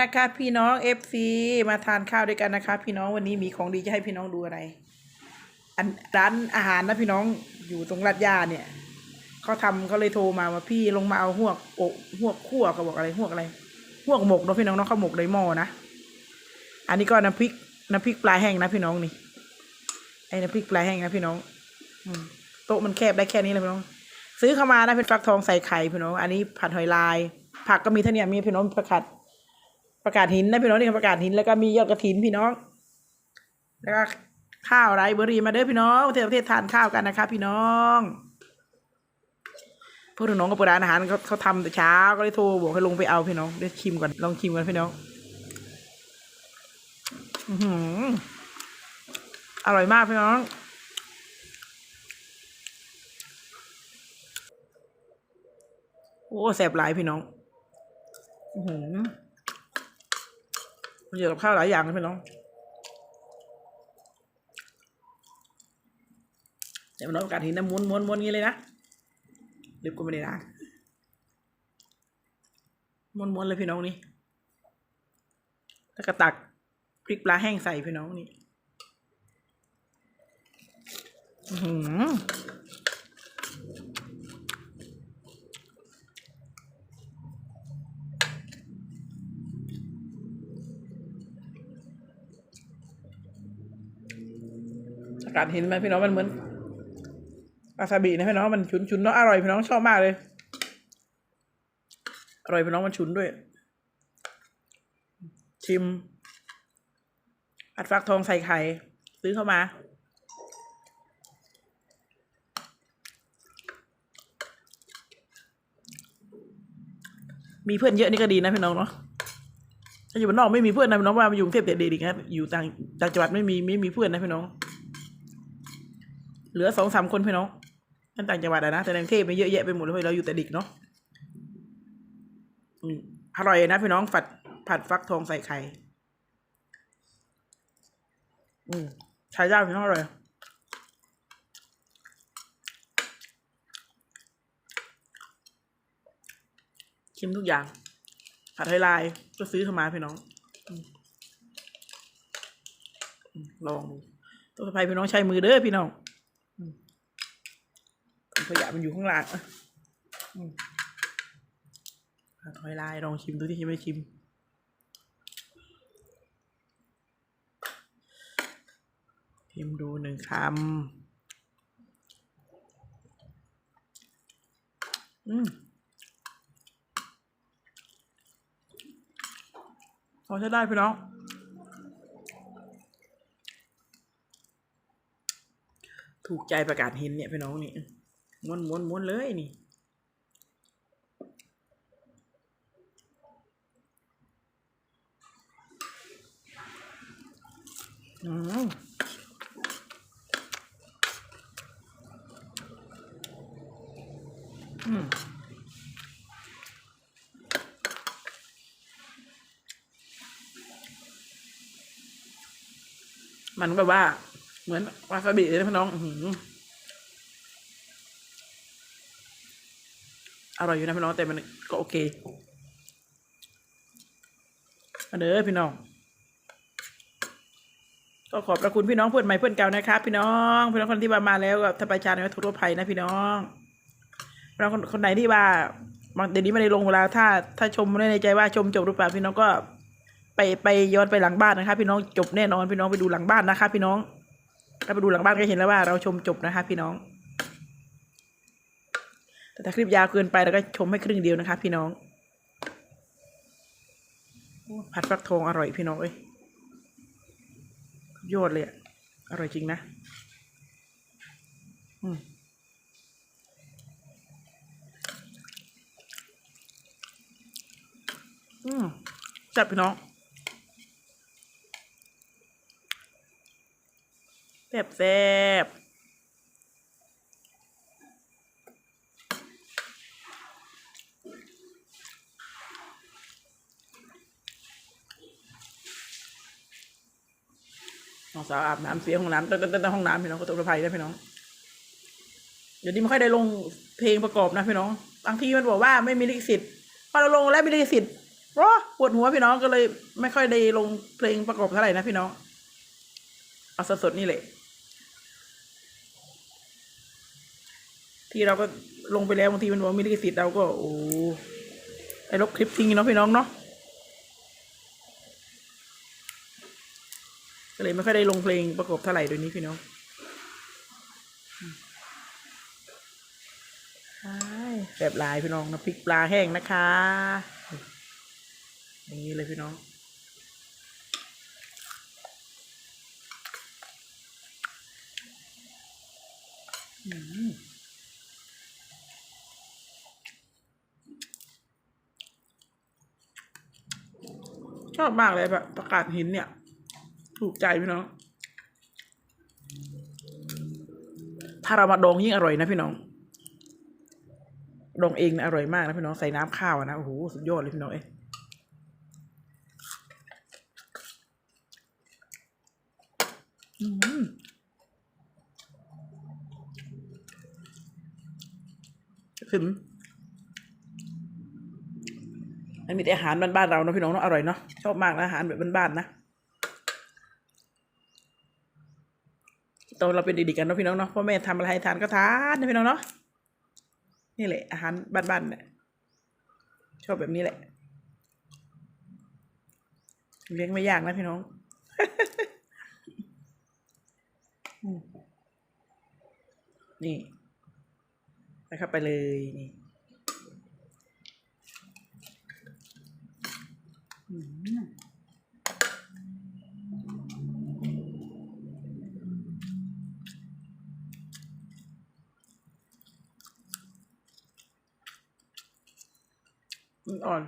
นะคะพี่น้องเอฟซีมาทานข้าวด้วยกันนะคะ พี่น้องวันนี้มีของดีจะให้พี่น้องดูอะไร อันร้านอาหารนะพี่น้องอยู่ตรงลาดย่าเนี่ยเขาทำเขาเลยโทรมาว่าพี่ลงมาเอาหวกโอะหวกคั่วเขาบอกอะไรหวกอะไรหวกหมกเนาะพี่น้องเนาะข้าหมกในหม้อนะอันนี้ก็น้ำพริกน้ำพริกปลาแห้งนะพี่น้องนี่ไอ้น้ำพริกปลาแห้งนะพี่น้อง อืมโต๊ะมันแคบได้แค่นี้เลยพี่น้อง ซื้อเข้ามานะเป็นฟักทองใส่ไข่พี่น้อง อันนี้ผัดหอยลาย ผักก็มีเท่านี้มีพี่น้องประกาศ ประกาศหินนะพี่น้องนี่ประกาศหินแล้วก็มียอดกระถินพี่น้อง แล้วก็ข้าวไรเบอรี่มาเด้อพี่น้องประเทศประเทศทานข้าวกันนะคะ พี่น้องพวกน้องกับร้านอาหารเขาเขาทำแต่เช้าก็เลยโทรบอกให้ลงไปเอาพี่น้องเดี๋ยวชิมก่อนลองชิมกันพี่น้องอือหืออร่อยมากพี่น้องโอ้แสบหลายพี่น้อง อือหือ มันเยอะกับข้าวหลายอย่างเลยพี่น้องเดี๋ยวน้องประกาศหินนะม้วนม้วนม้วนงี้เลยนะรีบก็ไม่ได้ล้างม้วนม้วนเลยพี่น้องนี่แล้วก็ตักพริกปลาแห้งใส่พี่น้องนี่ อือหือ อา กาศเห็นไหมพี่น้องมันเหมือนวาซาบินะพี่น้องมันฉุนฉุนเนาะอร่อยพี่น้องชอบมากเลยอร่อยพี่น้องมันฉุนด้วย ชิมผัดฟักทองใส่ไข่ซื้อเข้ามามีเพื่อนเยอะนี่ก็ดีนะพี่น้องเนาะ ถ้าอยู่บ้านนอกไม่มีเพื่อนนะพี่น้องว่ามาอยู่กรุงเทพเด็ดดีครับอยู่ต่างต่างจังหวัดไม่มีไม่มีเพื่อนนะพี่น้อง เหลือสองสามคนพี่น้องนั่นต่างจังหวัดอะนะ แต่ในกรุงเทพมันเยอะแยะไปหมดเลยเราอยู่แต่เด็กเนาะอืมอร่อยนะพี่น้องผัดผัดฟักทองใส่ไข่อืมใช้ได้พี่น้องอร่อยชิมทุกอย่าง ผัดไทยลายก็ซื้อเข้ามาพี่น้องอลองดูต้องสะพายพี่น้องใช้มือเด้อพี่น้อง ขยะมันอยู่ข้างล่างอะอืมผัดไทยลายลองชิมดูที่ยังไม่ชิม ชิมดูหนึ่งคำ อืมพอใช้ได้พี่น้องถูกใจประกาศเห็นเนี่ยพี่น้องนี่ ม้วนม้วนม้วนเลยนี่อืมอืมมันแบบว่า เหมือนวาซาบิเลยนะพี่น้อง อื อร่อยอยู่นะพี่น้องแต่มันก็โอเคมาเด้อพี่น้องก็ขอบพระคุณพี่น้องเพื่อนใหม่เพื่อนเก่านะครับพี่น้องพี่น้องคนที่มามาแล้วก็ถ้าไปชาในวัตถุทั่วไปนะพี่น้องพี่น้องคนคนไหนที่ว่าบางเดี๋ยวนี้ไม่ได้ลงเวลาถ้า ถ้าชมไม่ในใจว่าชมจบหรือเปล่าพี่น้องก็ไปไปย้อนไปหลังบ้านนะครับพี่น้องจบแน่นอนพี่น้องไปดูหลังบ้านนะครับพี่น้องถ้าไปดูหลังบ้านก็เห็นแล้วว่าเราชมจบนะคะ พี่น้อง แต่ถ้าคลิปยาวเกินไปเราก็ชมให้ครึ่งเดียวนะคะ พี่น้องผัดฟักทองอร่อยพี่น้องเอ้ยยอดเลยอะอร่อยจริงนะอืมอืมจับพี่น้องแซ่บแซ่บ น้องสาวอาบน้ำเสียห้องน้ำต้นต้นเต้นห้องน้ำพี่น้องก็ตกระภัยได้พี่น้อง เดี๋ยวนี้ไม่ค่อยได้ลงเพลงประกอบนะพี่น้องบางทีมันบอกว่าไม่มีลิขสิทธิ์พอเราลงแล้วมีลิขสิทธิ์เพราะปวดหัวพี่น้องก็เลย ไม่ค่อยได้ลงเพลงประกอบเท่าไหร่นะพี่น้องเอาสดๆนี่แหละที่เราก็ลงไปแล้วบางทีมันบอกมีลิขสิทธิ์เราก็โอ้ไอ้ลบคลิปทิ้งเนาะพี่น้องเนาะ ก็เลยไม่ค่อยได้ลงเพลงประกอบเท่าไหร่เดี๋ยนี้พี่น้องแบบลายพี่น้องน้ำพริกปลาแห้งนะคะอย่างนี้เลยพี่น้องชอบมากเลยแบบประกาศหินเนี่ย ถูกใจพี่น้อง ถ้าเรามาดองยิ่งอร่อยนะพี่น้อง ดองเองนะอร่อยมากนะพี่น้องใส่น้ำข้าวนะโอ้โหสุดยอดเลยพี่น้องเอ้ยอืมขึ้นมันมีแต่อาหารบ้านๆเราเนาะพี่น้องเนาะอร่อยเนาะชอบมากนะอาหารแบบบ้านๆนะ ตอนเราเป็นเด็กๆกันเนาะพี่น้องเนาะพ่อแม่ทำอะไรทานก็ทานนะพี่น้องเนาะนี่แหละอาหารบ้านๆเนี่ยชอบแบบนี้แหละเลี้ยงไม่ยากนะพี่น้องนี่ไปเข้าไปเลยนี่อืม มันอ่อน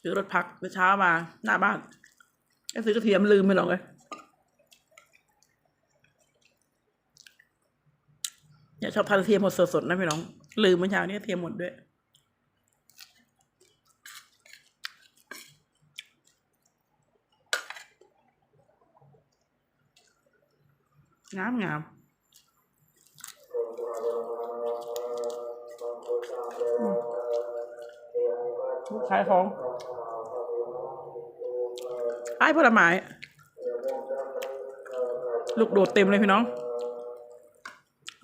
ซื้อรถพักเมื่อเช้ามา หน้าบ้านไอ้ซื้อกระเทียมลืมไปหรอกเลยเนี่ยชอบทานกระเทียมหมดสดๆนะพี่น้อง ลืมเมื่อเช้านี้กระเทียมหมดด้วยงามงาม ขายของขายผลไม้ลูกโดดเต็มเลยพี่น้อง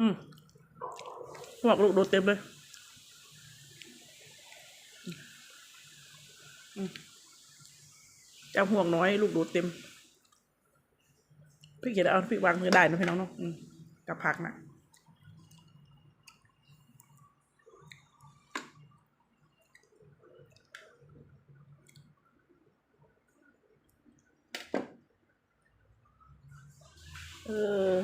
อืมพวกลูกโดดเต็มเลยอืมจ้าห่วงน้อย ลูกโดดเต็ม พี่เกียรเอาพี่วางมือได้นะพี่น้องเนาะอืมกับผักนะเออ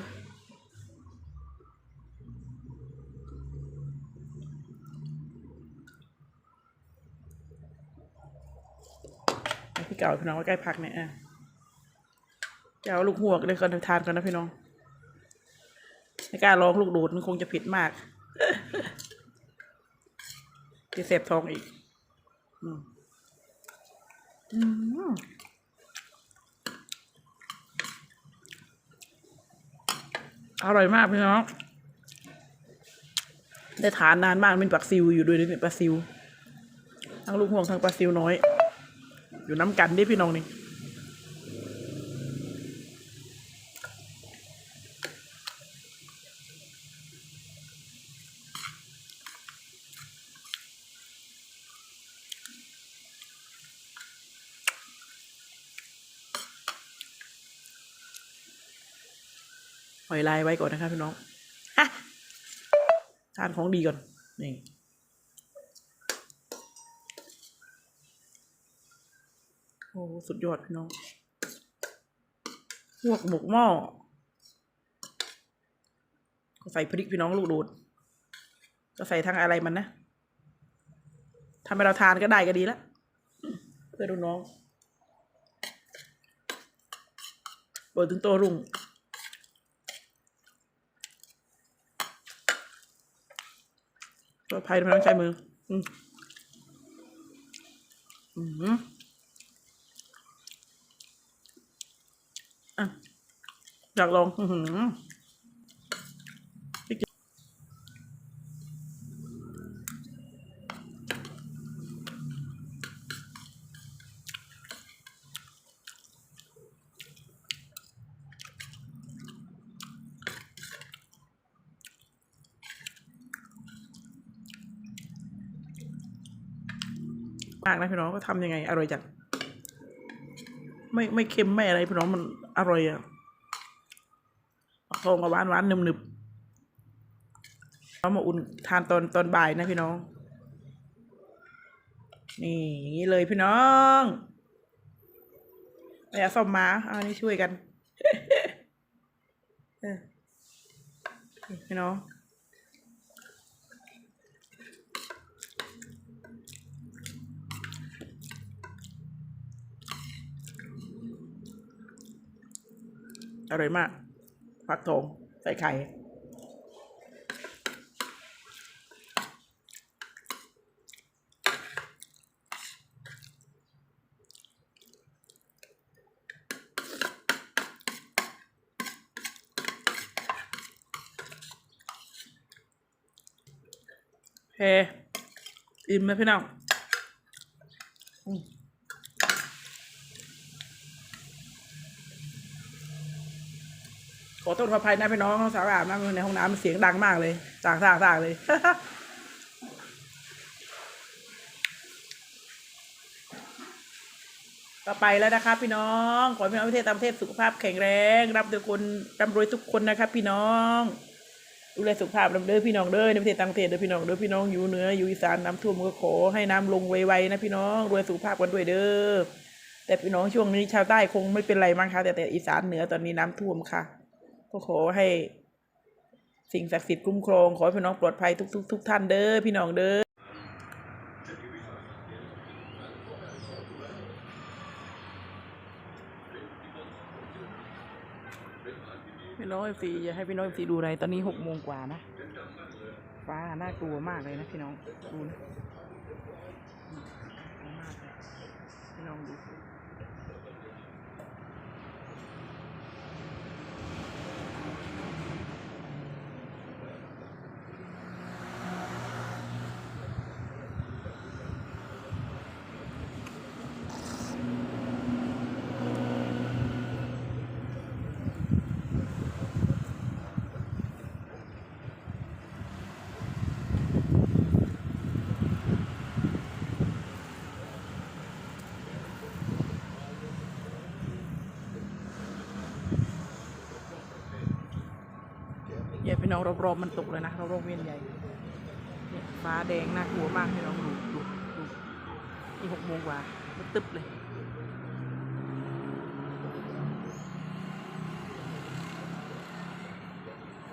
พี่เก่าพี่น้องไว้ใกล้พักเนี่ยอะจะเอาลูกหัวกเลยก่อนทานกันนะพี่น้องไม่กล้าลองลูกดูดมันคงจะผิดมากจะเสพท้องอีก อืมอืม อร่อยมากพี่น้อง ได้ทานนานมากเป็นปลาซิวอยู่ด้วยนี่เป็นปลาซิว ทั้งลูกห่วงทั้งปลาซิวน้อย อยู่น้ำกันดิพี่น้องนี่ หอยลายไว้ก่อนนะครับพี่น้องฮะทานของดีก่อนนี่โอ้สุดยอดพี่น้องพวกหมกหม้อก็ใส่พริกพี่น้องลูกโดดก็ใส่ทั้งอะไรมันนะทำให้เราทานก็ได้ก็ดีแล้วเพื่อดูน้องเปิดถึงโตรุ่ง ปลอดภัยไม่ต้องใช้มือ อืมอืมอะอยากลอง อือ มากนะพี่น้องก็ทำยังไงอร่อยจัดไม่ไม่เค็มไม่อะไรพี่น้องมันอร่อยอะทองกับหวานหวานหนึบหนึบเอามาอุ่นทานตอนตอนบ่ายนะพี่น้อง นี่อย่างนี้เลยพี่น้องไม่เอาส้มมาเอาอันนี้ช่วยกันพี่น้อง อร่อยมากฟักทองใส่ไข่เฮ้อิ่มไหมพี่น้อง ขอโทษขออภัยนะพี่น้องสาวอาบน้ำในห้องน้ำมันเสียงดังมากเลยสากสากสากเลยต่อไปแล้วนะคะพี่น้องขอให้พี่น้องประเทศต่างประเทศสุขภาพแข็งแรงรับทุกคนร่ำรวยทุกคนนะครับพี่น้องดูแลสุขภาพเด้อพี่น้องเด้อในประเทศต่างประเทศเด้อพี่น้องเด้อพี่น้องอยู่เหนืออยู่อีสานน้ำท่วมก็ขอให้น้ำลงไวๆนะพี่น้องรวยสุขภาพกันด้วยเด้อแต่พี่น้องช่วงนี้ชาวใต้คงไม่เป็นไรมั้งคะแต่แต่อีสานเหนือตอนนี้น้ำท่วมค่ะ ก็ขอให้สิ่งศักดิ์สิทธิ์คุ้มครองขอให้พี่น้องปลอดภัยทุกๆทุกท่านเด้อพี่น้องเด้อพี่น้องเอฟซีอย่าให้พี่น้องเอฟซีดูอะไรตอนนี้หกโมงกว่านะฟ้าน่ากลัวมากเลยนะพี่น้องดูนะพี่น้องดู น้องรอบๆมันตกเลยนะรอบๆเวียนใหญ่เนี่ยฟ้าแดงน่ากลัวมากพี่น้องดูดูดูนี่หกโมงกว่ามันตึ๊บเลย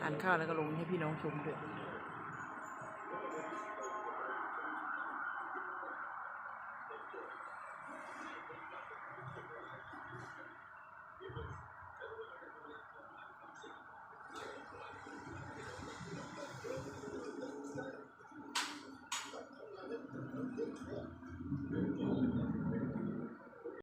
อ่านข้าวแล้วก็ลงให้พี่น้องชมด้วย